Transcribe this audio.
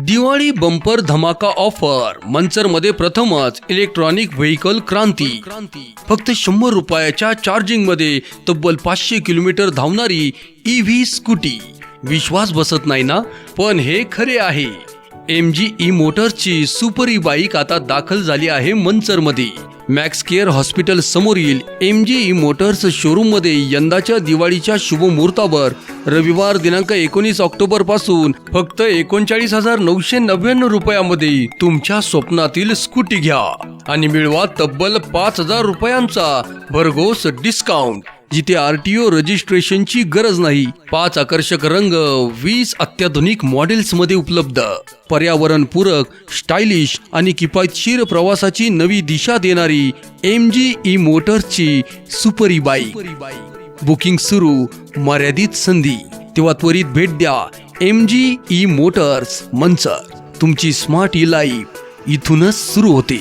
Diwali bumper धमाका offer. मंचरमध्ये प्रथमच इलेक्ट्रॉनिक व्हेकल क्रांती. फक्त शंभर रुपयाच्या चार्जिंगमध्ये तब्बल पाचशे किलोमीटर धावणारी ईव्ही स्कूटी. विश्वास बसत नाही ना? पण हे खरे आहे. एम जी ई मोटर्सची सुपर ई बाईक आता दाखल झाली आहे मंचरमध्ये मॅक्स केअर हॉस्पिटल समोरील एम जी ई मोटर्स शोरूममध्ये यंदाच्या दिवाळीच्या शुभ मुहूर्तावर रविवार दिनांक एकोणीस ऑक्टोबरपासून फक्त एकोणचाळीस हजार नऊशे नव्याण्णव रुपयामध्ये तुमच्या स्वप्नातील स्कूटी घ्या आणि मिळवा तब्बल पाच हजार रुपयांचा भरघोस डिस्काउंट जिथे आरटीओ रजिस्ट्रेशनची गरज नाही. पाच आकर्षक रंग वीस अत्याधुनिक मॉडेल्समध्ये उपलब्ध. पर्यावरण पूरक स्टायलिश आणि किफायतशीर प्रवासाची नवी दिशा देणारी एम जी ई मोटर्सची सुपरी बाईक. बुकिंग सुरू मर्यादित संधी. तेव्हा त्वरित भेट द्या एम जी ई मोटर्स मंच. तुमची स्मार्ट ई लाईफ इथूनच सुरू होते.